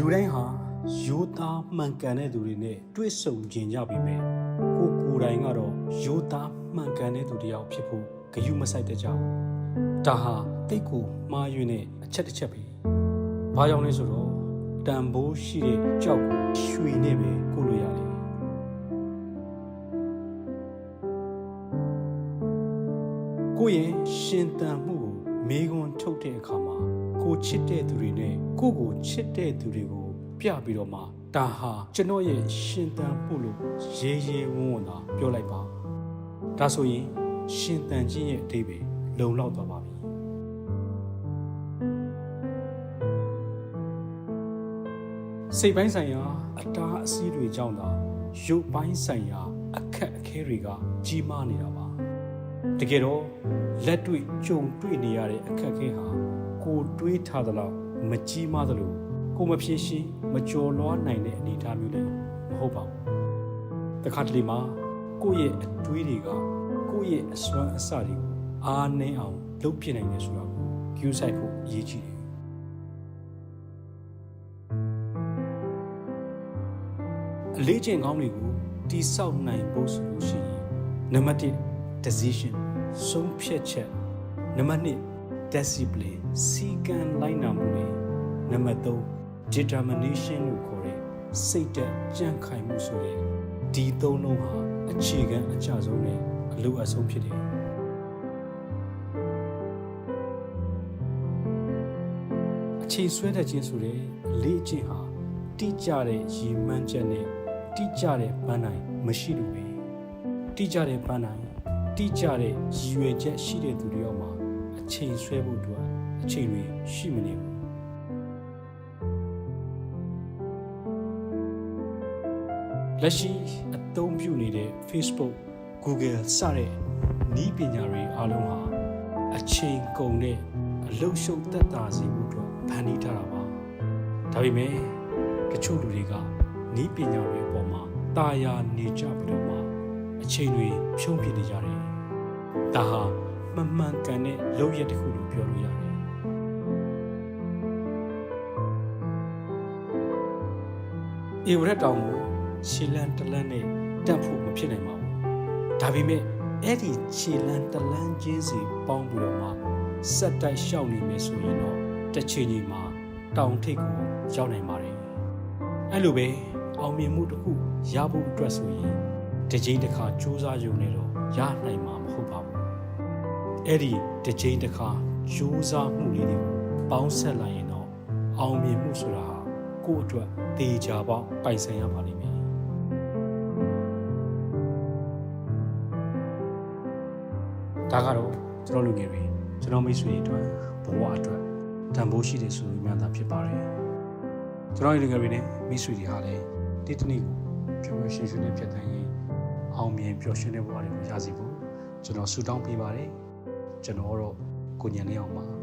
လူတိုင်းဟာရိုးသားမှန်ကန်တဲ့သူတွေနဲ့တွေ့ဆုံကျင်ကြပြီပဲကိုကိုယ်တိုင်ကတော့ရိုးသားမှန်ကန်တဲ့သူတစ်ယောက်ဖြစ်ဖို့ဂရုမစိုက်တဲ့ကြောင်ဒါဟာတိတ်ကိုမှားယွင်းတဲ့အချက်တစ်ချက်ပဲဘာကြောင့်လဲဆိုတော့တန်ဖိုးရှိတဲ့ကြောက်ကိုရွှေနဲ့ပဲကိုလိုရတယ်ကိုယ့်ရဲ့ရှင်တန်မှုကိုမေခွန်းထုတ်တဲ့အခါမှာ ကိုချစ်တဲ့သူတွေနဲ့ကိုကိုချစ်တဲ့သူတွေကိုပြပြီးတော့မှဒါဟာကျွန်တော်ရဲ့ရှင်တန်မှုလို့ရေးရေးဝန်းဝန်းသာပြောလိုက်ပါဒါဆိုရင်ရှင်တန်ခြင်းရဲ့အဓိပ္ပာယ်လုံလောက်သွားပါပြီစိတ်ပိုင်းဆိုင်ရာအတားအဆီးတွေကြောင့်သာရုပ်ပိုင်းဆိုင်ရာအခက်အခဲတွေကကြီးမားနေတာပါတကယ်တော့လက်တွေ့ကြုံတွေ့နေရတဲ့အခက်အခဲဟာ ကိုတွေးထားသလောက်မကြီးမားသလိုကိုမဖြေရှင်းမကြော်လွှားနိုင်တဲ့အနေအထားမျိုးလည်းမဟုတ်ပါဘူး။တခါတလေမှာကိုယ့်ရဲ့အတွေးတွေကကိုယ့်ရဲ့အစွမ်းအစတွေကိုအားနည်းအောင်လုပ်ပြနိုင်တယ်ဆိုတာကိုကြိုးဆိုင်ဖို့အရေးကြီးတယ်။အလေးချိန်ကောင်းတွေကိုတိဆောက်နိုင်ဖို့ဆိုလို့ရှိရင်နံပါတ်1 decision ဆုံးဖြတ်ချက်နံပါတ်2 discipline စီကံလိုက်နာမှုတွေနံပါတ်3 determination လို့ခေါ်တဲ့စိတ်တက်ကြံ့ခိုင်မှုဆိုတဲ့ဒီသုံးလုံးဟာအခြေခံအကျဆုံးနဲ့အလိုအဆုံးဖြစ်တယ်အချိန်ဆွဲတတ်ခြင်းဆိုတဲ့အလေးအကျင့်ဟာတိကျတဲ့ရည်မှန်းချက်နဲ့တိကျတဲ့ပန်းနိုင်မရှိလို့ပဲတိကျတဲ့ပန်းနိုင်တိကျတဲ့ရည်ရွယ်ချက်ရှိတဲ့သူတွေရောမှာအ ချိန်ဆွဲဖို့အတွက်အချိန်တွေရှိမနေဘူးလက်ရှိအသုံးပြုနေတဲ့ Facebook Google စတဲ့နည်းပညာတွေအားလုံးဟာအချိန်ကုန်တဲ့အလုရှုပ်သက်သာစေဖို့အတွက်ဖန်တီးထားတာပါဒါပေမဲ့တချို့လူတွေကနည်းပညာတွေအပေါ်မှာတာယာနေကြပြီးတော့မှအချိန်တွေဖြုံးပြနေကြတယ်။ဒါဟာ မမှန်ကန်တဲ့လုပ်ရက်တစ်ခုလို့ပြောလို့ရတယ်။ဧဝရက်တောင်ကိုခြေလန်းတလန်းနဲ့တက်ဖို့မဖြစ်နိုင်ပါဘူး။ဒါပေမဲ့အဲ့ဒီခြေလန်းတလန်းချင်းစီပေါင်းပြီးတော့မှစက်တိုက်ရှောက်နေမယ်ဆိုရင်တော့တစ်ချိန်ချိန်မှာတောင်ထိပ်ကိုရောက်နိုင်ပါတယ်။အဲ့လိုပဲအောင်မြင်မှုတစ်ခုရဖို့အတွက်ဆိုရင်တစ်ချိန်တစ်ခါစူးစမ်းရုံနဲ့တော့ရနိုင်မှာမဟုတ်ပါဘူး အဲ့ဒီတစ်ချိန်တစ်ခါစူးစမ်းမှုလေးတွေကိုပေါင်းဆက်လိုက်ရင်တော့အောင်မြင်မှုဆိုတာဟာကိုယ့်အတွက်တေချာပေါက်ပိုင်ဆိုင်ရပါလိမ့်မယ်ဒါကတော့ကျွန်တော်လူငယ်တွေကျွန်တော်မိတ်ဆွေတွေအတွက်ဘဝအတွက်တန်ဖိုးရှိတဲ့ဆိုပြီးမှသာဖြစ်ပါတယ်ကျွန်တော်လူငယ်တွေနဲ့မိတ်ဆွေတွေဟာလည်းဒီတနေ့ကိုပြောင်းရွှေ့ရွှေ့နဲ့ပြတ်တန်းရင်အောင်မြင်ပျော်ရွှင်တဲ့ဘဝတွေကိုရစီဖို့ကျွန်တော်ဆုတောင်းပေးပါတယ် ကျွန်တော်တော့ကိုညံနေအောင်ပါ